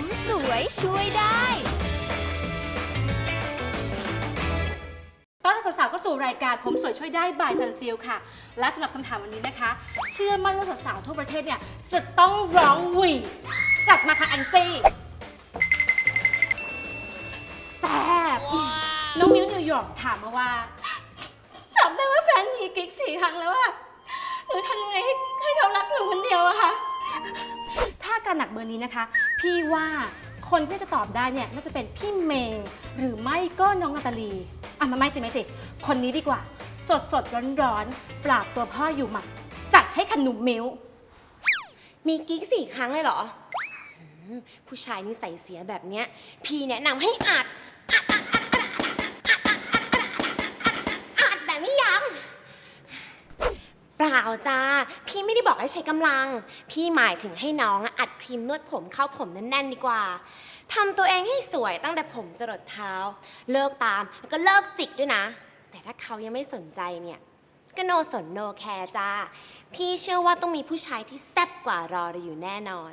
ผมสวยช่วยได้ ต้อนรับสาวๆเข้าสู่รายการผมสวยช่วยได้บายซันซิลค่ะ และสำหรับคำถามวันนี้นะคะ เชื่อมั่นว่าสาวๆทั่วประเทศเนี่ยจะต้องร้องหวีจัดมาค่ะแอนจี้แซ่บน้องมิวนิวยอร์กถามมาว่าจำได้ว่าแฟนหนีกิ๊กสี่ครั้งแล้วอะหนูทำยังไงให้ให้เขารักหนูคนเดียวอะคะ ถ้าการหนักเบอร์นี้นะคะ พี่ว่าคนที่จะตอบได้เนี่ยน่าจะเป็นพี่เมย์หรือไม่ก็น้องนาตาลีอะมาไม่สิไม่สิ คนนี้ดีกว่า สดสดร้อนร้อนๆปราบตัวพ่ออยู่หมัดจัดให้ขนุมมิ้ว มีกิ๊กสี่ครั้งเลยเหรออืมผู้ชายนิสัยเสียแบบเนี้ย พี่แนะนำให้อัดอัดอัดอัดอัด เปล่าจ้า พี่ไม่ได้บอกให้ใช้กำลัง พี่หมายถึงให้น้องอะอัดครีมนวดผมเข้าผมแน่นๆดีกว่าทำตัวเองให้สวยตั้งแต่ผมจรดเท้า เลิกตามแล้วก็เลิกจิกด้วยนะ แต่ถ้าเขายังไม่สนใจเนี่ย ก็โนสนโนแคร์จ้า พี่เชื่อว่าต้องมีผู้ชายที่แซ่บกว่ารอเราอยู่แน่นอน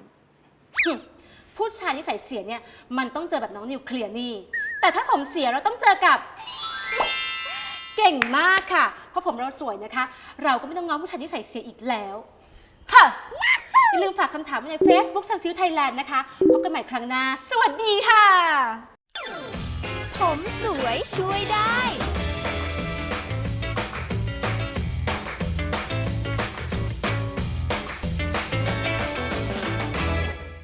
ผู้ชายที่ใส่เสียเนี่ยมันต้องเจอแบบน้องนิวเคลียร์นี่ แต่ถ้าผมเสียเราต้องเจอกับ เก่งมากค่ะ เพราะผมเราสวยนะคะ เราก็ไม่ต้องง้อผู้ชายที่ใส่เสียอีกแล้วค่ะอย่าลืมฝากคำถามไว้ใน Facebook ซันซิลไทยแลนด์นะคะ พบกันใหม่ครั้งหน้า สวัสดีค่ะ ผมสวยช่วยได้